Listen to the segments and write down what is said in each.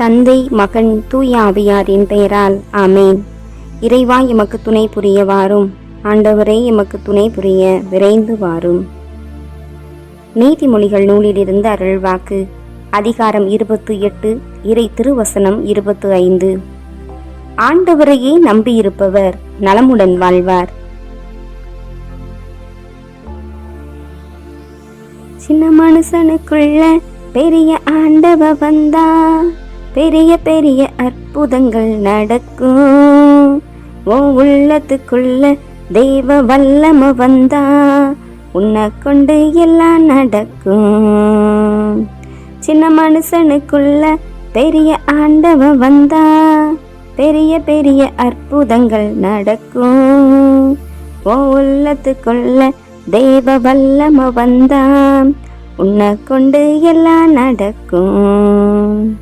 தந்தை மகன் தூய ஆவியாரின் பெயரால் ஆமேன். இறைவா எமக்கு துணை புரிய வாரும். ஆண்டவரே எமக்கு துணை புரிய விரைந்து வாரும். நீதிமொழிகள் நூலிலிருந்து அருள்வாக்கு அதிகாரம் இருபத்து எட்டு இறை திருவசனம் இருபத்து ஐந்து. ஆண்டவரையே நம்பியிருப்பவர் நலமுடன் வாழ்வார். சின்ன மனுஷனுக்குள்ள பெரிய ஆண்டவ வந்தா. பெரிய பெரிய அற்புதங்கள் நடக்கும். ஓ உள்ளத்துக்குள்ள தெய்வ வல்லம வந்தா உன்னை கொண்டு எல்லாம் நடக்கும். சின்ன மனுஷனுக்குள்ள பெரிய ஆண்டவ வந்தா பெரிய பெரிய அற்புதங்கள் நடக்கும். ஓ உள்ளத்துக்குள்ள தேவ வல்லம வந்தா உன்னை கொண்டு எல்லாம் நடக்கும்.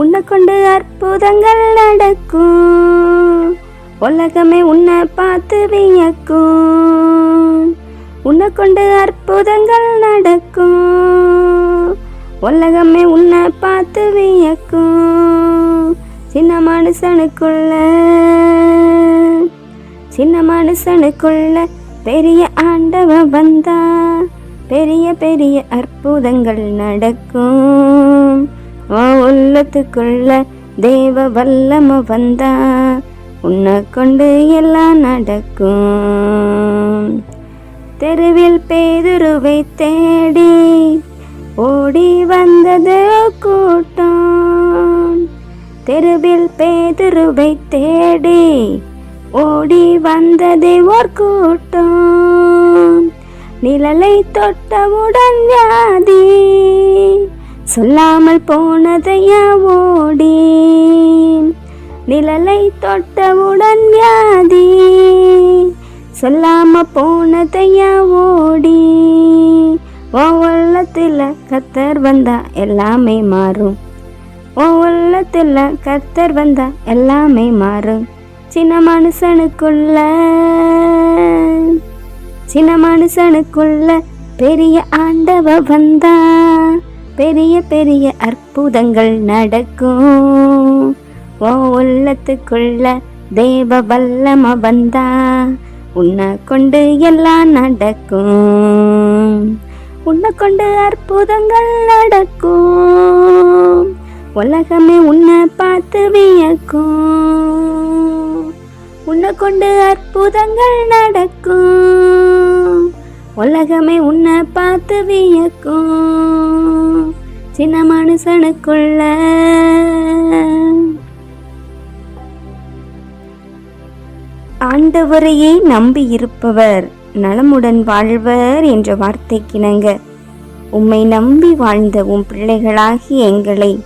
உன்னை கொண்டு அற்புதங்கள் நடக்கும். உலகமே உன்னை பார்த்து வியக்கும். உன்னை கொண்டு அற்புதங்கள் நடக்கும். உலகமே உன்னை பார்த்து வியக்கும். சின்ன மனுஷனுக்குள்ள சின்ன மனுஷனுக்குள்ள பெரிய ஆண்டவ வந்தா பெரிய பெரிய அற்புதங்கள் நடக்கும். வா உள்ளத்துக்குள்ள தேவ வல்லம வந்தா. உன்னை கொண்டு எல்லாம் நடக்கும். தெருவில் பேதுருவை தேடி ஓடி வந்தது கூட்டம். தெருவில் பேதுருவை தேடி ஓடி வந்தது ஓர் கூட்டம். நிழலை தொட்டவுடன் வியாதி. சொல்லாமல் போனதையா ஓடேன். நிழலை தொட்டவுடன் வியாதி. சொல்லாம போனதையா ஓடி ஓ உள்ளத்தில் கத்தர் வந்தா எல்லாமே மாறும். ஓ உள்ளத்தில் கத்தர் வந்தா எல்லாமே மாறும். சின்ன மனுஷனுக்குள்ள சின்ன மனுஷனுக்குள்ள பெரிய ஆண்டவ வந்தா. பெரிய பெரிய அற்புதங்கள் நடக்கும். ஓ உள்ளத்துக்குள்ள தேவ வல்லம வந்தா உன்னை கொண்டு எல்லாம் நடக்கும். உன்னை கொண்டு அற்புதங்கள் நடக்கும். உலகமே உன்னை பார்த்து வியக்கும். உன்னை கொண்டு அற்புதங்கள் நடக்கும். உலகமே உன்னை பார்த்து வியக்கும். சின்ன மனுஷனுக்குள்ள. ஆண்டவரையே நம்பி இருப்பவர் நலமுடன் வாழ்வர் என்ற வார்த்தைக்கிணங்க. உம்மை நம்பி வாழ்ந்த உம் பிள்ளைகளாகி எங்களை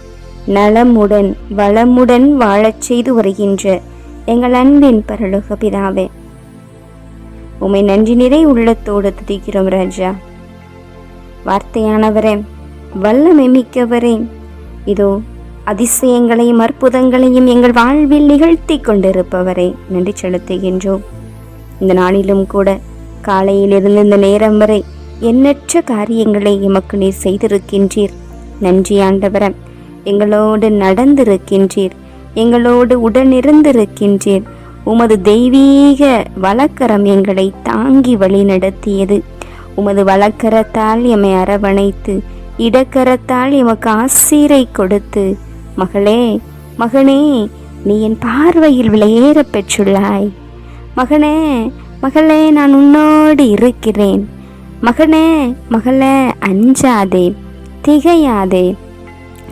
நலமுடன் வளமுடன் வாழச் செய்து வருகின்ற எங்கள் அன்பின் பரலோக பிதாவே. உம்மை நன்றி நிறை உள்ளத்தோடு துதிக்கிறோம் ராஜா. வார்த்தையானவரே வல்லமை மிக்கவரே. இதோ அதிசயங்களையும் அற்புதங்களையும் எங்கள் வாழ்வில் நிகழ்த்தி கொண்டிருப்பவரை நன்றி செலுத்துகின்றோம். இந்த நாளிலும் கூட காலையிலிருந்து இந்த நேரம் வரை எண்ணற்ற காரியங்களை எமக்கு நீர் செய்திருக்கின்றீர். நன்றி ஆண்டவர எங்களோடு நடந்திருக்கின்றீர். எங்களோடு உடனிருந்திருக்கின்றீர். உமது தெய்வீக வழக்கரம் எங்களை தாங்கி வழி நடத்தியது உமது வழக்கரத்தால் எம்மை அரவணைத்து இடக்கரத்தால் எமக்கு ஆசீரை கொடுத்து மகளே மகனே நீ என் பார்வையில் விலையேற பெற்றுள்ளாய். மகனே மகளே நான் உன்னோடு இருக்கிறேன். மகனே மகளே அஞ்சாதே திகையாதே.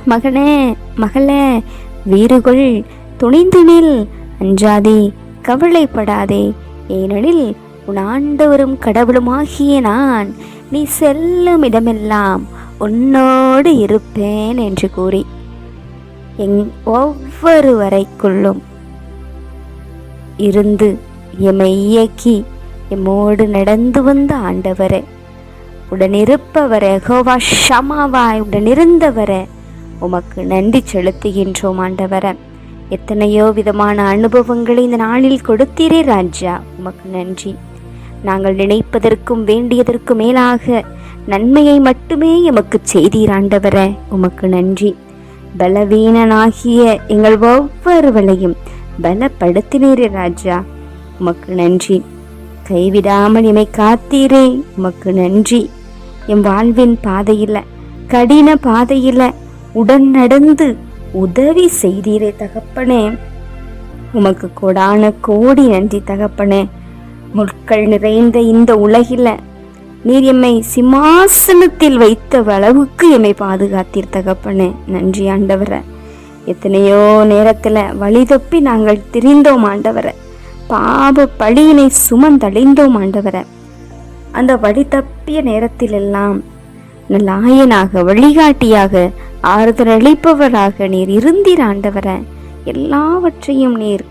மகனே மகளே வீறுகொள் துணிந்து நில் அஞ்சாதே கவலைப்படாதே. ஏனெனில் உன் ஆண்டவரும் கடவுளுமாகிய நான் நீ செல்லும் இடமெல்லாம் உன்னோடு இருப்பேன் என்று கூறி எங் ஒவ்வொரு வரைக்குள்ளும் இருந்து எம்மை இயக்கி எம்மோடு நடந்து வந்த ஆண்டவரே உடனிருப்பவரே ஹோவா ஷமாவாய் உடனிருந்தவரே உமக்கு நன்றி செலுத்துகின்றோம் ஆண்டவரே. எத்தனையோ விதமான அனுபவங்களை இந்த நாளில் கொடுத்தீரே ராஜா உமக்கு நன்றி. நாங்கள் நினைப்பதற்கும் வேண்டியதற்கும் மேலாக நன்மையை மட்டுமே எமக்கு செய்தீராண்டவர உமக்கு நன்றி. பலவீனனாகிய எங்கள் ஒவ்வொருவளையும் பலப்படுத்தினீரே ராஜா உமக்கு நன்றி. கைவிடாமல் எமை காத்தீரே உமக்கு நன்றி. என் வாழ்வின் பாதையில் கடின பாதையில் உடன் நடந்து உதவி செய்தீரே தகப்பனே. உமக்கு கோடான கோடி நன்றி தகப்பனே. முட்கள் நிறைந்த இந்த உலகில நீர் எம்மை சிம்மாசனத்தில் வைத்த அளவுக்கு எம்மை பாதுகாத்தீர் தகப்பனே. நன்றி ஆண்டவரை. எத்தனையோ நேரத்தில் வழி தப்பி நாங்கள் திரிந்தோம் ஆண்டவரை. பாப பழியினை சுமந்தழிந்தோம் ஆண்டவரை. அந்த வழி தப்பிய நேரத்திலெல்லாம் நல்லாயனாக வழிகாட்டியாக ஆறுதல் அளிப்பவராக நீர் இருந்தீர் ஆண்டவரை. எல்லாவற்றையும் நீர்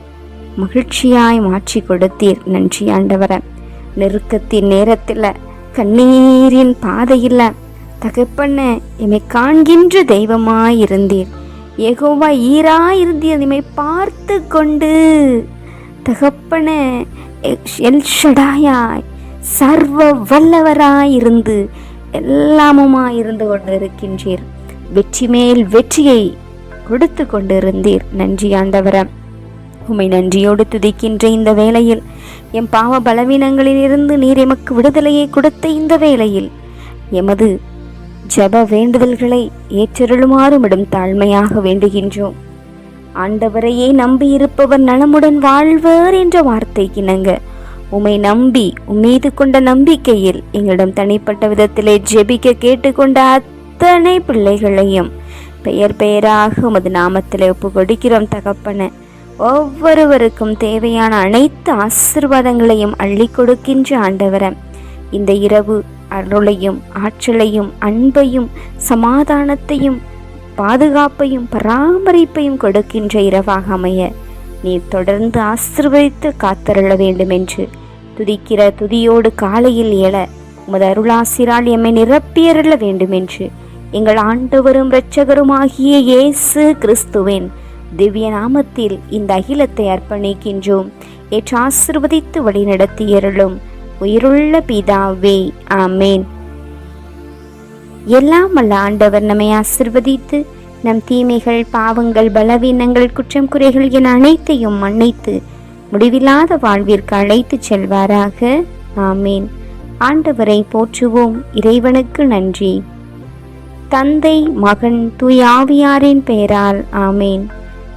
மகிழ்ச்சியாய் மாற்றி கொடுத்தீர் நன்றி ஆண்டவர. நெருக்கத்தின் நேரத்தில் கண்ணீரின் பாதையில் தகப்பண்ண எம்மை காண்கின்ற தெய்வமாய் இருந்தீர் ஏகோவா ஈராய் இருந்தீர் எம்மை பார்த்து கொண்டு. தகப்பன எல் ஷடாயாய் சர்வ வல்லவராய் இருந்து எல்லாமுமாய் இருந்து கொண்டு இருக்கின்றீர் வெற்றி மேல் வெற்றியை கொடுத்து கொண்டிருந்தீர். நன்றி ஆண்டவரம் உமை நன்றியோடு துதிக்கின்ற இந்த வேளையில் எம் பாவ பலவீனங்களிலிருந்து நீர் எமக்கு விடுதலையை கொடுத்த இந்த வேளையில் எமது ஜப வேண்டுதல்களை ஏற்றருளுமாறுமிடும் தாழ்மையாக வேண்டுகின்றோம். ஆண்டவரையே நம்பியிருப்பவர் நலமுடன் வாழ்வர் என்ற வார்த்தை கிணங்க உமை நம்பி உம்மீது கொண்ட நம்பிக்கையில் எங்களிடம் தனிப்பட்ட விதத்திலே ஜெபிக்க கேட்டுக்கொண்ட அத்தனை பிள்ளைகளையும் பெயர் பெயராக உமது நாமத்திலே ஒப்பு கொடுக்கிறோம் தகப்பன. ஒவ்வொருவருக்கும் தேவையான அனைத்து ஆசிர்வாதங்களையும் அள்ளி கொடுக்கின்ற ஆண்டவரம் இந்த இரவு அருளையும் ஆற்றலையும் அன்பையும் சமாதானத்தையும் பாதுகாப்பையும் பராமரிப்பையும் கொடுக்கின்ற இரவாக அமைய. நீ தொடர்ந்து ஆசிர்வதித்து காத்தருள வேண்டும் என்று துதிக்கிற துதியோடு காலையில் எழ உமது அருளாசிரால் எம்மை நிரப்பியருள வேண்டும் என்று எங்கள் ஆண்டவரும் இரட்சகருமாகிய இயேசு கிறிஸ்துவின் திவ்ய நாமத்தில் இந்த அகிலத்தை அர்ப்பணிக்கின்றோம். ஏற்று ஆசிர்வதித்து வழிநடத்தியருளும் உயிருள்ள பிதாவே ஆமேன். எல்லாம் வல்ல ஆண்டவர் நம்மை ஆசிர்வதித்து நம் தீமைகள் பாவங்கள் பலவீனங்கள் குற்றம் குறைகள் என அனைத்தையும் மன்னித்து முடிவில்லாத வாழ்விற்கு அழைத்துச் செல்வாராக ஆமேன். ஆண்டவரை போற்றுவோம் இறைவனுக்கு நன்றி. தந்தை மகன் தூயாவியாரின் பெயரால் ஆமேன்.